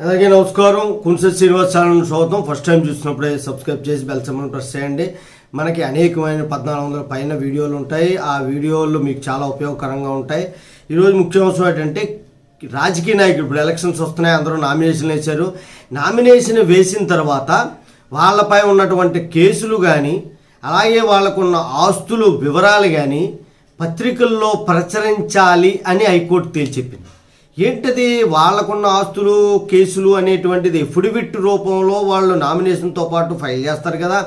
అలాగే నమస్కారం కుంస శ్రీనివాస్ ఛానల్ స్వాగతం. ఫస్ట్ టైం చూసినప్పుడే సబ్స్క్రైబ్ చేసి బెల్ సమ్మని ప్రెస్ చేయండి. మనకి అనేకమైన పద్నాలుగు వందల పైన వీడియోలు ఉంటాయి. ఆ వీడియోలు మీకు చాలా ఉపయోగకరంగా ఉంటాయి. ఈరోజు ముఖ్యాంశం ఏంటంటే రాజకీయ నాయకులు ఇప్పుడు ఎలక్షన్స్ వస్తున్నాయి అందరూ నామినేషన్ వేశారు. నామినేషన్ వేసిన తర్వాత వాళ్ళపై ఉన్నటువంటి కేసులు కానీ అలాగే వాళ్ళకున్న ఆస్తులు వివరాలు కానీ పత్రికల్లో ప్రచురించాలి అని హైకోర్టు తేల్చెప్పింది ఏంటది వాళ్ళకున్న ఆస్తులు కేసులు అనేటువంటిది ఎఫిడవిట్ రూపంలో వాళ్ళు నామినేషన్తో పాటు ఫైల్ చేస్తారు కదా.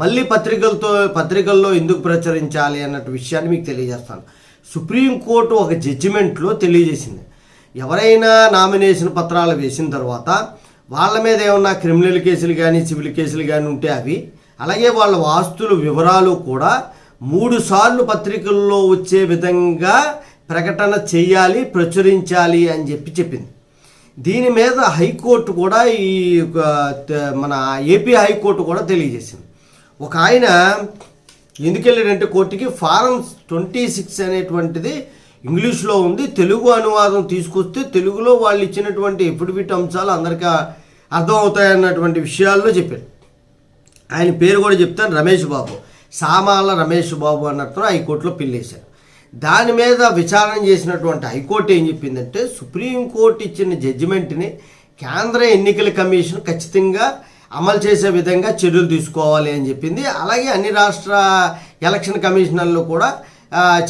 మళ్ళీ పత్రికలతో పత్రికల్లో ఎందుకు ప్రచురించాలి అన్నట్టు విషయాన్ని మీకు తెలియజేస్తాను. సుప్రీంకోర్టు ఒక జడ్జిమెంట్లో తెలియజేసింది. ఎవరైనా నామినేషన్ పత్రాలు వేసిన తర్వాత వాళ్ళ మీద ఏమన్నా క్రిమినల్ కేసులు కానీ సివిల్ కేసులు కానీ ఉంటే అవి అలాగే వాళ్ళ ఆస్తుల వివరాలు కూడా మూడు సార్లు పత్రికల్లో వచ్చే విధంగా ప్రకటన చేయాలి ప్రచురించాలి అని చెప్పి చెప్పింది. దీని మీద హైకోర్టు కూడా ఈ మన ఏపీ హైకోర్టు కూడా తెలియజేసింది. ఒక ఆయన ఎందుకు వెళ్ళాడంటే కోర్టుకి ఫారం ట్వంటీ సిక్స్ అనేటువంటిది ఇంగ్లీష్లో ఉంది తెలుగు అనువాదం తీసుకొస్తే తెలుగులో వాళ్ళు ఇచ్చినటువంటి ఎఫిడవిట్ అంశాలు అందరికీ అర్థమవుతాయన్నటువంటి విషయాల్లో చెప్పారు. ఆయన పేరు కూడా చెప్తాను రమేష్ బాబు. సామాల రమేష్ బాబు అన్నట్టు హైకోర్టులో పిల్లేశారు. దాని మీద విచారణ చేసినటువంటి హైకోర్టు ఏం చెప్పిందంటే సుప్రీంకోర్టు ఇచ్చిన జడ్జిమెంట్ని కేంద్ర ఎన్నికల కమిషన్ ఖచ్చితంగా అమలు చేసే విధంగా చర్యలు తీసుకోవాలి అని చెప్పింది. అలాగే అన్ని రాష్ట్ర ఎలక్షన్ కమిషనర్లు కూడా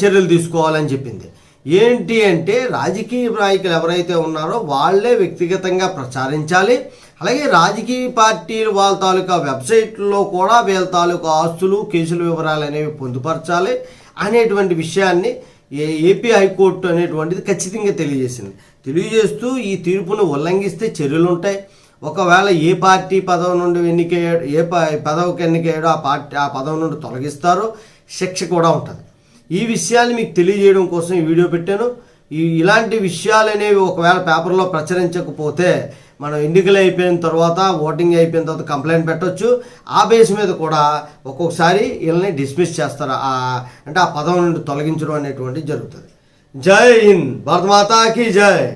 చర్యలు తీసుకోవాలని చెప్పింది. ఏంటి అంటే రాజకీయ నాయకులు ఎవరైతే ఉన్నారో వాళ్ళే వ్యక్తిగతంగా ప్రచారించాలి. అలాగే రాజకీయ పార్టీలు వాళ్ళ తాలూకా వెబ్సైట్లో కూడా వీళ్ళ తాలూకా ఆస్తులు కేసుల వివరాలు అనేవి పొందుపరచాలి. అనేటువంటి విషయాన్ని ఏ- ఏపీ హైకోర్టు అనేటువంటిది ఖచ్చితంగా తెలియజేసింది. తెలియజేస్తూ ఈ తీర్పును ఉల్లంఘిస్తే చర్యలు ఉంటాయి ఒకవేళ ఏ పార్టీ పదవి నుండి ఎన్నికయ్యాడు ఏ పదవికి ఎన్నికయ్యాడో ఆ పార్టీ ఆ పదవి నుండి తొలగిస్తారో శిక్ష కూడా ఉంటుంది. ఈ విషయాన్ని మీకు తెలియజేయడం కోసం ఈ వీడియో పెట్టాను. ఈ ఇలాంటి విషయాలు అనేవి ఒకవేళ పేపర్లో ప్రచురించకపోతే మనం ఎన్నికలు అయిపోయిన తర్వాత ఓటింగ్ అయిపోయిన తర్వాత కంప్లైంట్ పెట్టొచ్చు. ఆ బేస్ మీద కూడా ఒక్కొక్కసారి వీళ్ళని డిస్మిస్ చేస్తారు. ఆ అంటే ఆ పదం నుండి తొలగించడం అనేటువంటిది జరుగుతుంది. జై హింద్. భారత మాతాకి జై.